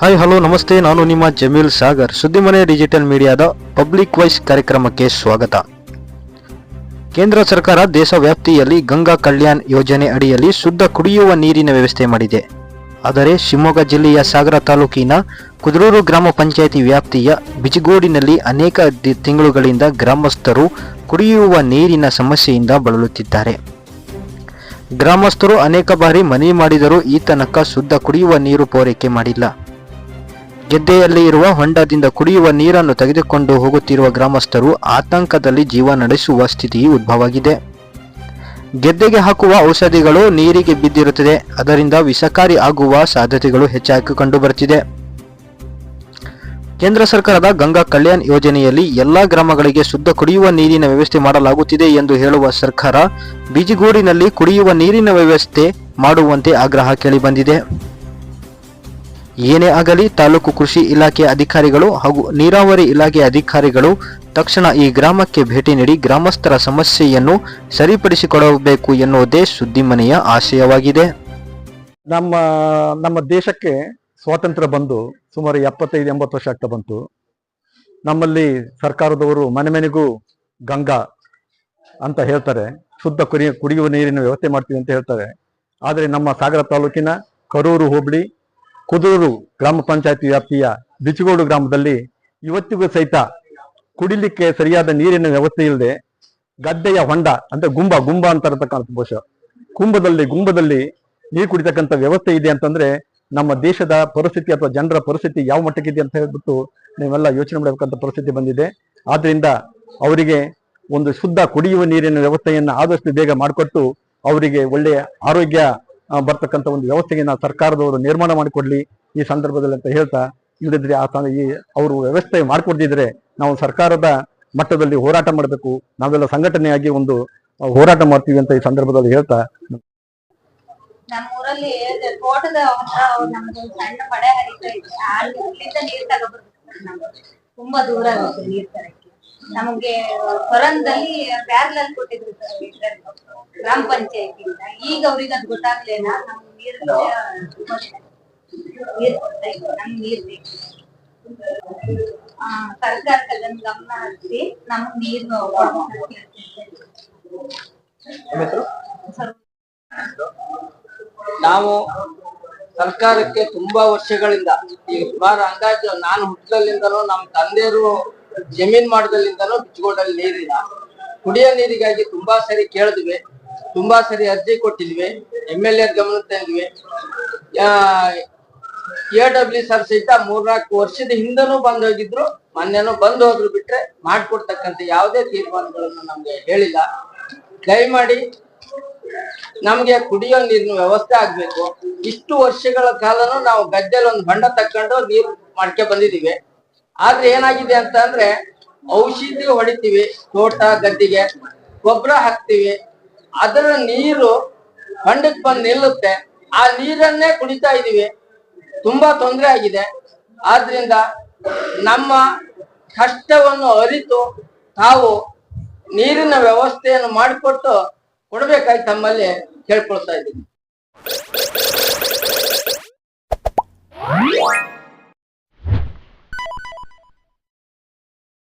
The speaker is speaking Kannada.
ಹಾಯ್ ಹಲೋ ನಮಸ್ತೆ. ನಾನು ನಿಮ್ಮ ಜಮೀಲ್ ಸಾಗರ್. ಸುದ್ದಿಮನೆ ಡಿಜಿಟಲ್ ಮೀಡಿಯಾದ ಪಬ್ಲಿಕ್ ವಾಯ್ಸ್ ಕಾರ್ಯಕ್ರಮಕ್ಕೆ ಸ್ವಾಗತ. ಕೇಂದ್ರ ಸರ್ಕಾರ ದೇಶ ವ್ಯಾಪ್ತಿಯಲ್ಲಿ ಗಂಗಾ ಕಲ್ಯಾಣ್ ಯೋಜನೆ ಅಡಿಯಲ್ಲಿ ಶುದ್ಧ ಕುಡಿಯುವ ನೀರಿನ ವ್ಯವಸ್ಥೆ ಮಾಡಿದೆ. ಆದರೆ ಶಿವಮೊಗ್ಗ ಜಿಲ್ಲೆಯ ಸಾಗರ ತಾಲೂಕಿನ ಕುದ್ರೂರು ಗ್ರಾಮ ಪಂಚಾಯಿತಿ ವ್ಯಾಪ್ತಿಯ ಬಿಜಿಗೋಡಿನಲ್ಲಿ ಅನೇಕ ತಿಂಗಳುಗಳಿಂದ ಗ್ರಾಮಸ್ಥರು ಕುಡಿಯುವ ನೀರಿನ ಸಮಸ್ಯೆಯಿಂದ ಬಳಲುತ್ತಿದ್ದಾರೆ. ಗ್ರಾಮಸ್ಥರು ಅನೇಕ ಬಾರಿ ಮನವಿ ಮಾಡಿದರೂ ಈ ತನಕ ಶುದ್ಧ ಕುಡಿಯುವ ನೀರು ಪೂರೈಕೆ ಮಾಡಿಲ್ಲ. ಗೆದ್ದೆಯಲ್ಲಿ ಇರುವ ಹೊಂಡದಿಂದ ಕುಡಿಯುವ ನೀರನ್ನು ತೆಗೆದುಕೊಂಡು ಹೋಗುತ್ತಿರುವ ಗ್ರಾಮಸ್ಥರು ಆತಂಕದಲ್ಲಿ ಜೀವ ನಡೆಸುವ ಸ್ಥಿತಿ ಉದ್ಭವವಾಗಿದೆ. ಗೆದ್ದೆಗೆ ಹಾಕುವ ಔಷಧಿಗಳು ನೀರಿಗೆ ಬಿದ್ದಿರುತ್ತದೆ. ಅದರಿಂದ ವಿಷಕಾರಿ ಆಗುವ ಸಾಧ್ಯತೆಗಳು ಹೆಚ್ಚಾಗಿ ಕಂಡುಬರುತ್ತಿದೆ. ಕೇಂದ್ರ ಸರ್ಕಾರದ ಗಂಗಾ ಕಲ್ಯಾಣ್ ಯೋಜನೆಯಲ್ಲಿ ಎಲ್ಲಾ ಗ್ರಾಮಗಳಿಗೆ ಶುದ್ಧ ಕುಡಿಯುವ ನೀರಿನ ವ್ಯವಸ್ಥೆ ಮಾಡಲಾಗುತ್ತಿದೆ ಎಂದು ಹೇಳುವ ಸರ್ಕಾರ, ಬಿಜಿಗೂಡಿನಲ್ಲಿ ಕುಡಿಯುವ ನೀರಿನ ವ್ಯವಸ್ಥೆ ಮಾಡುವಂತೆ ಆಗ್ರಹ ಕೇಳಿಬಂದಿದೆ. ಏನೇ ಆಗಲಿ ತಾಲೂಕು ಕೃಷಿ ಇಲಾಖೆ ಅಧಿಕಾರಿಗಳು ಹಾಗೂ ನೀರಾವರಿ ಇಲಾಖೆ ಅಧಿಕಾರಿಗಳು ತಕ್ಷಣ ಈ ಗ್ರಾಮಕ್ಕೆ ಭೇಟಿ ನೀಡಿ ಗ್ರಾಮಸ್ಥರ ಸಮಸ್ಯೆಯನ್ನು ಸರಿಪಡಿಸಿಕೊಡಬೇಕು ಎನ್ನುವುದೇ ಸುದ್ದಿಮನೆಯ ಆಶಯವಾಗಿದೆ. ನಮ್ಮ ನಮ್ಮ ದೇಶಕ್ಕೆ ಸ್ವಾತಂತ್ರ್ಯ ಬಂದು ಸುಮಾರು ಎಪ್ಪತ್ತೈದು, ಎಂಬತ್ತು ವರ್ಷ ಆಗ್ತಾ ಬಂತು. ನಮ್ಮಲ್ಲಿ ಸರ್ಕಾರದವರು ಮನೆ ಮನೆಗೂ ಗಂಗಾ ಅಂತ ಹೇಳ್ತಾರೆ. ಶುದ್ಧ ಕುರಿ, ಕುಡಿಯುವ ನೀರಿನ ವ್ಯವಸ್ಥೆ ಮಾಡ್ತೀವಿ ಅಂತ ಹೇಳ್ತಾರೆ. ಆದರೆ ನಮ್ಮ ಸಾಗರ ತಾಲೂಕಿನ ಕರೂರು ಹೋಬಳಿ ಕುದೂರು ಗ್ರಾಮ ಪಂಚಾಯತಿ ವ್ಯಾಪ್ತಿಯ ಬಿಚಗೋಡು ಗ್ರಾಮದಲ್ಲಿ ಇವತ್ತಿಗೂ ಸಹಿತ ಕುಡಿಲಿಕ್ಕೆ ಸರಿಯಾದ ನೀರಿನ ವ್ಯವಸ್ಥೆ ಇಲ್ಲದೆ ಗದ್ದೆಯ ಹೊಂಡ ಅಂದ್ರೆ ಗುಂಬ ಗುಂಬ ಅಂತ ಇರತಕ್ಕಂಥ ಬಹುಶಃ. ಕುಂಭದಲ್ಲಿ ಗುಂಬದಲ್ಲಿ ನೀರು ಕುಡಿತಕ್ಕಂಥ ವ್ಯವಸ್ಥೆ ಇದೆ ಅಂತಂದ್ರೆ ನಮ್ಮ ದೇಶದ ಪರಿಸ್ಥಿತಿ ಅಥವಾ ಜನರ ಪರಿಸ್ಥಿತಿ ಯಾವ ಮಟ್ಟಕ್ಕಿದೆ ಅಂತ ಹೇಳ್ಬಿಟ್ಟು ನೀವೆಲ್ಲ ಯೋಚನೆ ಮಾಡಬೇಕಂತ ಪರಿಸ್ಥಿತಿ ಬಂದಿದೆ. ಆದ್ರಿಂದ ಅವರಿಗೆ ಒಂದು ಶುದ್ಧ ಕುಡಿಯುವ ನೀರಿನ ವ್ಯವಸ್ಥೆಯನ್ನು ಆದಷ್ಟು ಬೇಗ ಮಾಡಿಕೊಟ್ಟು ಅವರಿಗೆ ಒಳ್ಳೆಯ ಆರೋಗ್ಯ ಬರ್ತಕ್ಕಂಥ ಒಂದು ವ್ಯವಸ್ಥೆಗೆ ನಾವು ಸರ್ಕಾರದವರು ನಿರ್ಮಾಣ ಮಾಡಿಕೊಡ್ಲಿ ಈ ಸಂದರ್ಭದಲ್ಲಿ ಅಂತ ಹೇಳ್ತಾ, ಇಲ್ಲದಿದ್ರೆ ಆ ಈ ಅವರು ವ್ಯವಸ್ಥೆ ಮಾಡಿಕೊಡ್ದಿದ್ರೆ ನಾವು ಸರ್ಕಾರದ ಮಟ್ಟದಲ್ಲಿ ಹೋರಾಟ ಮಾಡಬೇಕು, ನಾವೆಲ್ಲ ಸಂಘಟನೆಯಾಗಿ ಒಂದು ಹೋರಾಟ ಮಾಡ್ತೀವಿ ಅಂತ ಈ ಸಂದರ್ಭದಲ್ಲಿ ಹೇಳ್ತಾ. ನಮ್ಮ ಊರಲ್ಲಿ ತೋಟದ ಹತ್ರ ನಮ್ದು ಸಣ್ಣ ಮಳೆ ಹರಿತಾ ಇದೆ. ಅಲ್ಲಿ ಅಲ್ಲಿಂದ ನೀರ್ ತಗೋಬರ್ಬೇಕು ತುಂಬಾ ದೂರ ಆಗುತ್ತೆ ನೀರ್ ತರಕ್ಕೆ. ನಮ್ಗೆ ಹೊರಂದಲ್ಲಿ ಬ್ಯಾರ್ಲಲ್ಲಿ ಕೊಟ್ಟಿದ್ರು ಸರ್ ಗ್ರಾಮ ಪಂಚಾಯತಿಯಿಂದ. ಈಗ ಅವ್ರಿಗೆ ಅದು ಗೊತ್ತಾಗ್ಲೇನಾ? ನಮ್ ನೀರ್ ನಮ್ಗೆ ನೀರ್ ಗಮನ ನಮ್ಗ್ ನಾವು ಸರ್ಕಾರಕ್ಕೆ ತುಂಬಾ ವರ್ಷಗಳಿಂದ, ಈಗ ಸುಮಾರು ಅಂದಾಜು ನಾನು ಹುಟ್ಟದಲ್ಲಿಂದನೂ ನಮ್ಮ ತಂದೆಯರು ಜಮೀನ್ ಮಾಡದಲ್ಲಿಂದನೂ ಬಿಚ್ಚಗೋಡಲ್ಲಿ ನೀರಿಲ್ಲ ಕುಡಿಯೋ ನೀರಿಗಾಗಿ ತುಂಬಾ ಸರಿ ಕೇಳಿದ್ವಿ. ತುಂಬಾ ಸರಿ ಅರ್ಜಿ ಕೊಟ್ಟಿದ್ವಿ ಎಂ ಎಲ್ ಎ ಗಮನ ತಂದ್ವಿ. ಎ ಡಬ್ಲ್ಯೂ ಸರ್ ಸಹಿತ ಮೂರ್ನಾಲ್ಕು ವರ್ಷದ ಹಿಂದನೂ ಬಂದ್ ಹೋಗಿದ್ರು ಮೊನ್ನೆನೂ ಬಂದ್ ಹೋದ್ರು ಬಿಟ್ರೆ ಮಾಡ್ಕೊಡ್ತಕ್ಕಂಥ ಯಾವುದೇ ತೀರ್ಮಾನಗಳನ್ನು ನಮ್ಗೆ ಹೇಳಿಲ್ಲ. ದಯಮಾಡಿ ನಮ್ಗೆ ಕುಡಿಯೋ ನೀರಿನ ವ್ಯವಸ್ಥೆ ಆಗ್ಬೇಕು. ಇಷ್ಟು ವರ್ಷಗಳ ಕಾಲನು ನಾವು ಗದ್ದೆಲ್ ಒಂದು ಬಂಡ ತಕೊಂಡು ನೀರು ಮಾಡ್ಕೆ ಬಂದಿದೀವಿ. ಆದ್ರೆ ಏನಾಗಿದೆ ಅಂತ ಅಂದ್ರೆ ಔಷಧಿ ಹೊಡಿತೀವಿ, ತೋಟ, ಗದ್ದಿಗೆ ಗೊಬ್ಬರ ಹಾಕ್ತಿವಿ. ಅದರ ನೀರು ಹೊಂಡಕ್ ಬಂದು ನಿಲ್ಲುತ್ತೆ. ಆ ನೀರನ್ನೇ ಕುಡಿತಾ ಇದೀವಿ. ತುಂಬಾ ತೊಂದರೆ ಆಗಿದೆ. ಆದ್ರಿಂದ ನಮ್ಮ ಕಷ್ಟವನ್ನು ಅರಿತು ತಾವು ನೀರಿನ ವ್ಯವಸ್ಥೆಯನ್ನು ಮಾಡಿಕೊಟ್ಟು ಕೊಡಬೇಕಾಗಿ ತಮ್ಮಲ್ಲಿ ಕೇಳ್ಕೊಳ್ತಾ ಇದ್ದೀನಿ.